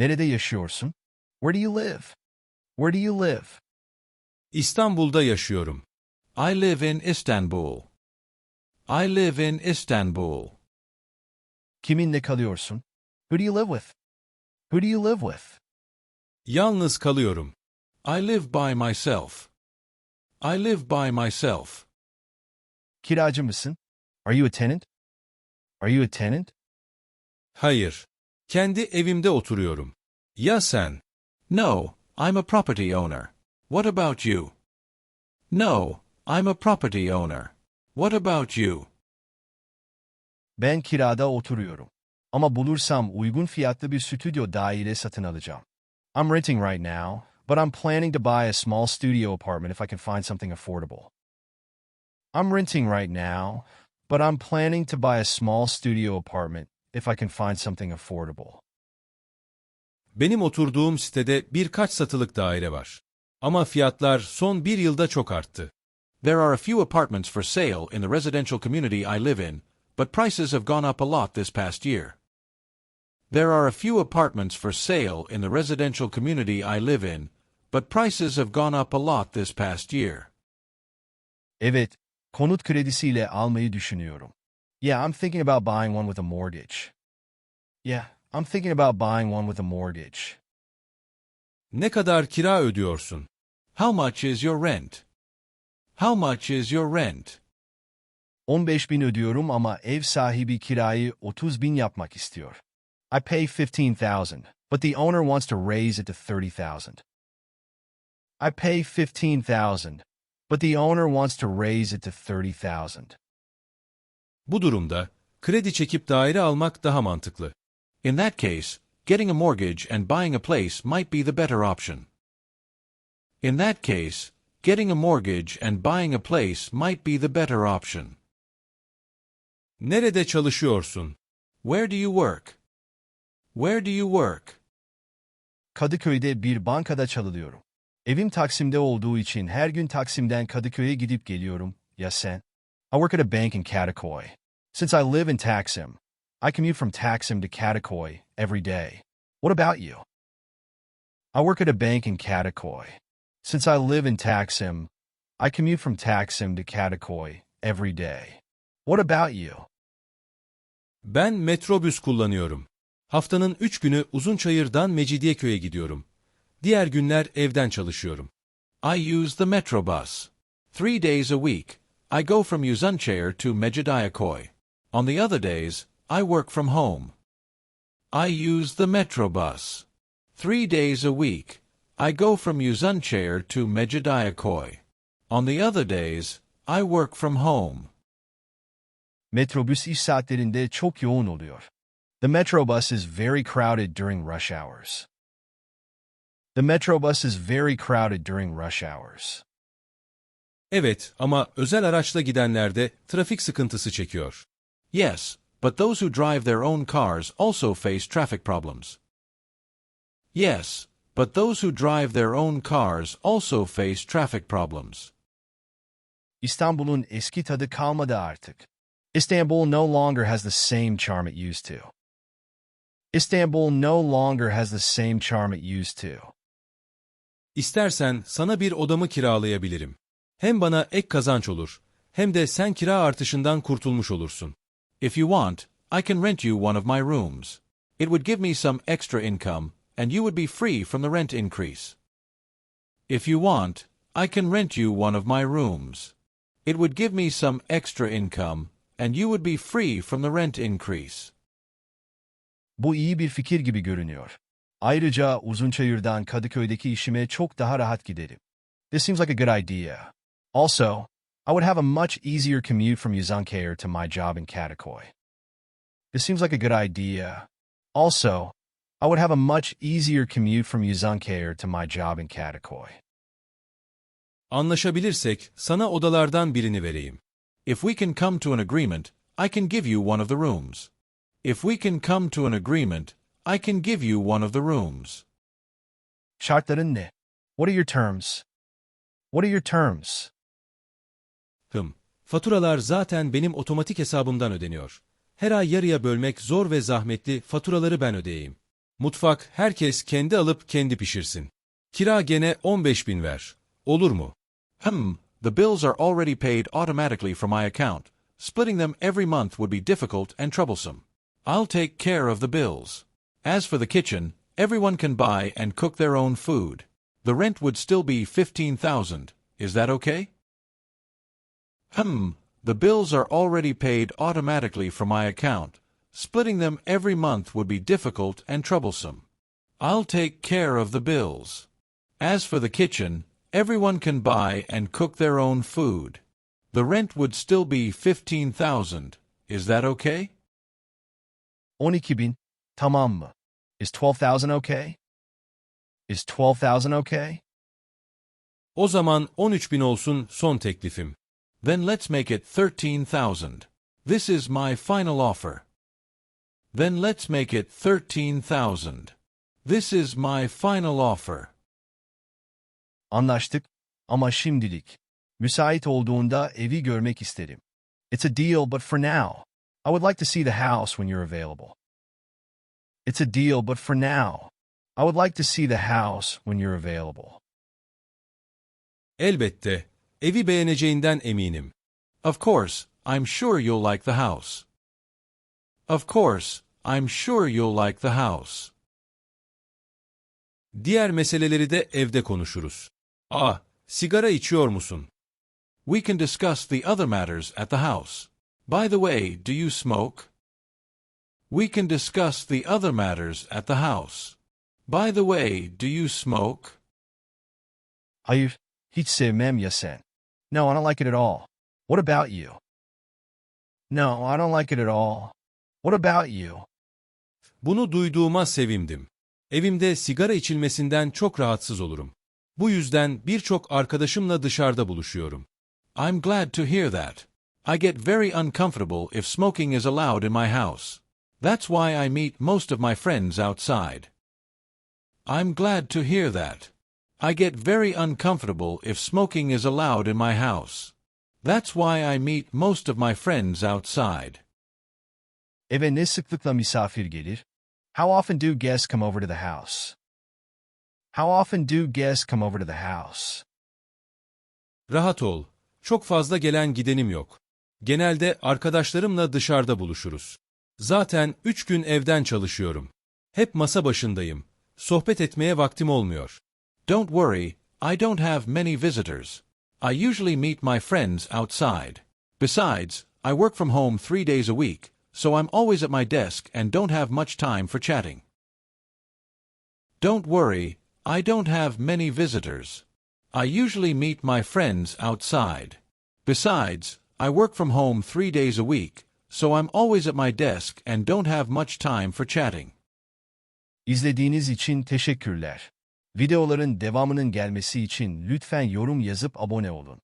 Nerede yaşıyorsun? Where do you live? Where do you live? İstanbul'da yaşıyorum. I live in Istanbul. I live in Istanbul. Kiminle kalıyorsun? Who do you live with? Who do you live with? Yalnız kalıyorum. I live by myself. I live by myself. Kiracı mısın? Are you a tenant? Are you a tenant? Hayır. Kendi evimde oturuyorum. Ya sen? No, I'm a property owner. What about you? No, I'm a property owner. What about you? Ben kirada oturuyorum. Ama bulursam uygun fiyatlı bir stüdyo daire satın alacağım. I'm renting right now, but I'm planning to buy a small studio apartment if I can find something affordable. I'm renting right now, but I'm planning to buy a small studio apartment if I can find something affordable. Benim oturduğum sitede birkaç satılık daire var. Ama fiyatlar son bir yılda çok arttı. There are a few apartments for sale in the residential community I live in, but prices have gone up a lot this past year. There are a few apartments for sale in the residential community I live in, but prices have gone up a lot this past year. Evet, konut kredisiyle almayı düşünüyorum. Yeah, I'm thinking about buying one with a mortgage. Yeah, I'm thinking about buying one with a mortgage. Ne kadar kira ödüyorsun? How much is your rent? How much is your rent? 15 bin ödüyorum ama ev sahibi kirayı 30 bin yapmak istiyor. I pay 15,000, but the owner wants to raise it to 30,000. I pay 15,000, but the owner wants to raise it to 30,000. Bu durumda kredi çekip daire almak daha mantıklı. In that case, getting a mortgage and buying a place might be the better option. In that case, getting a mortgage and buying a place might be the better option. Nerede çalışıyorsun? Where do you work? Where do you work? Kadıköy'de bir bankada çalışıyorum. Evim Taksim'de olduğu için her gün Taksim'den Kadıköy'e gidip geliyorum. Ya sen? I work at a bank in Katakoy. Since I live in Taksim, I commute from Taksim to Katakoy every day. What about you? I work at a bank in Katakoy. Since I live in Taksim, I commute from Taksim to Katakoy every day. What about you? Ben metrobüs kullanıyorum. Haftanın üç günü Uzunçayır'dan Mecidiyeköy'e gidiyorum. Diğer günler evden çalışıyorum. I use the Metrobus. Three days a week, I go from Uzunchair to Mecidiakoy. On the other days, I work from home. I use the Metrobus. Three days a week, I go from Uzunchair to Mecidiakoy. On the other days, I work from home. Metrobüs iş saatlerinde çok yoğun oluyor. The Metrobus is very crowded during rush hours. The Metrobus is very crowded during rush hours. Evet ama özel araçla gidenlerde trafik sıkıntısı çekiyor. Yes, but those who drive their own cars also face traffic problems. Yes, but those who drive their own cars also face traffic problems. İstanbul'un eski tadı kalmadı artık. Istanbul no longer has the same charm it used to. Istanbul no longer has the same charm it used to. İstersen sana bir odamı kiralayabilirim. Hem bana ek kazanç olur, hem de sen kira artışından kurtulmuş olursun. If you want, I can rent you one of my rooms. It would give me some extra income, and you would be free from the rent increase. If you want, I can rent you one of my rooms. It would give me some extra income, and you would be free from the rent increase. Bu iyi bir fikir gibi görünüyor. Ayrıca Uzunçayır'dan Kadıköy'deki işime çok daha rahat giderim. This seems like a good idea. Also, I would have a much easier commute from Uzunçayır to my job in Katakoy. This seems like a good idea. Also, I would have a much easier commute from Uzunçayır to my job in Katakoy. Anlaşabilirsek sana odalardan birini vereyim. If we can come to an agreement, I can give you one of the rooms. If we can come to an agreement, I can give you one of the rooms. Şartların ne? What are your terms? What are your terms? Hım, faturalar zaten benim otomatik hesabımdan ödeniyor. Her ay yarıya bölmek zor ve zahmetli, faturaları ben ödeyeyim. Mutfak herkes kendi alıp kendi pişirsin. Kira gene 15 bin ver. Olur mu? Hmm, the bills are already paid automatically from my account. Splitting them every month would be difficult and troublesome. I'll take care of the bills. As for the kitchen, everyone can buy and cook their own food. The rent would still be 15,000. Is that okay? Hmm, the bills are already paid automatically from my account. Splitting them every month would be difficult and troublesome. I'll take care of the bills. As for the kitchen, everyone can buy and cook their own food. The rent would still be 15,000. Is that okay? 12 bin. Tamam mı? Is 12,000 okay? Is 12,000 okay? O zaman 13 bin olsun son teklifim. Then let's make it 13,000. This is my final offer. Then let's make it 13,000. This is my final offer. Anlaştık ama şimdilik. Müsait olduğunda evi görmek isterim. It's a deal but for now. I would like to see the house when you're available. It's a deal but for now. I would like to see the house when you're available. Elbette. Evi beğeneceğinden eminim. Of course, I'm sure you'll like the house. Of course, I'm sure you'll like the house. Diğer meseleleri de evde konuşuruz. A. Sigara içiyor musun? We can discuss the other matters at the house. By the way, do you smoke? We can discuss the other matters at the house. By the way, do you smoke? Hayır, hiç sevmem ya sen. No, I don't like it at all. What about you? No, I don't like it at all. What about you? Bunu duyduğuma sevindim. Evimde sigara içilmesinden çok rahatsız olurum. Bu yüzden birçok arkadaşımla dışarıda buluşuyorum. I'm glad to hear that. I get very uncomfortable if smoking is allowed in my house. That's why I meet most of my friends outside. I'm glad to hear that. I get very uncomfortable if smoking is allowed in my house. That's why I meet most of my friends outside. Eve ne sıklıkla misafir gelir? How often do guests come over to the house? How often do guests come over to the house? Rahat ol. Çok fazla gelen gidenim yok. Genelde arkadaşlarımla dışarıda buluşuruz. Zaten üç gün evden çalışıyorum. Hep masa başındayım. Sohbet etmeye vaktim olmuyor. Don't worry, I don't have many visitors. I usually meet my friends outside. Besides, I work from home three days a week, so I'm always at my desk and don't have much time for chatting. Don't worry, I don't have many visitors. I usually meet my friends outside. Besides, I work from home three days a week, so I'm always at my desk and don't have much time for chatting. İzlediğiniz için teşekkürler. Videoların devamının gelmesi için lütfen yorum yazıp abone olun.